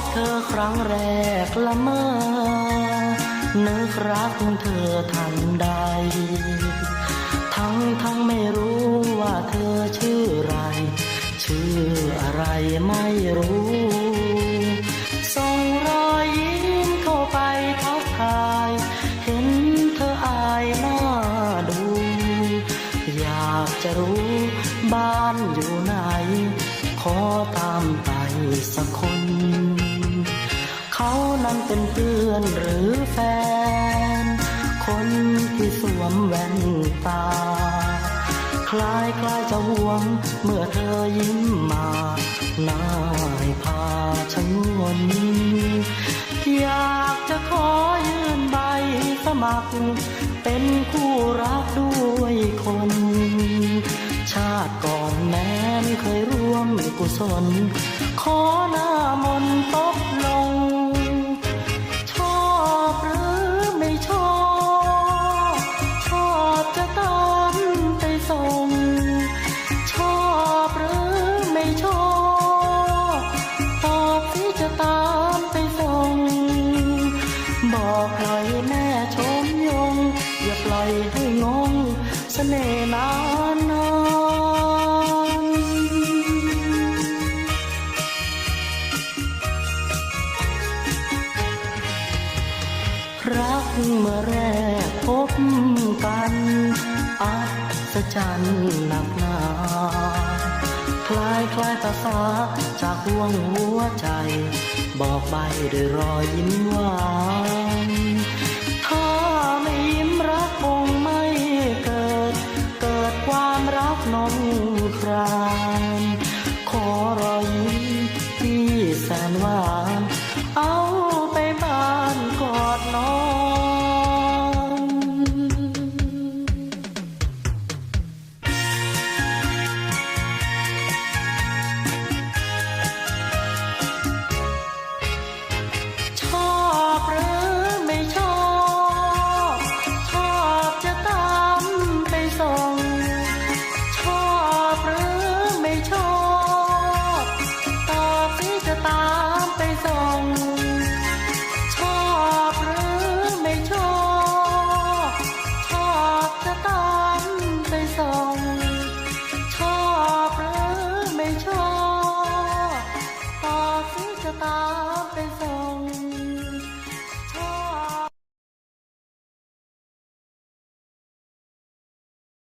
บเธอครั้งแรกละเมอนึกรักเธอทันใด ทั้งทั้งไม่รู้ว่าเธอชื่อไร ชื่ออะไรไม่รู้ส่งรอยยิ้มเข้าไปทักทาย เห็นเธออายหน้าดู อยากจะรู้บ้านอยู่ไหน อตามไปสักคน เขานั้นเป็นเพื่อนหรือแฟน คนที่สวมแว่นตา คล้ายคล้ายจะหวง เมื่อเธอยิ้มมาหน้าให้พาชะงนอยากจะขอยื่นใบสมัคร เป็นคู่รักด้วยคน วมกุศลขอหน้ามนต์ตกลง ชอบหรือไม่ชอบ ชอบจะตามไปส่ง ชอบหรือไม่ชอบ ตอบที่จะตามไปส่ง บอกใครแม่ชมยง อย่าปล่อยให้งงเสน่ห์นา เมื่อแรกพบกันอัศจรรย์หนักหนาคล้ายคล้ายภาษาจากห่วงหัวใจ บอกใบด้วยรอยยิ้มหวาน 吧。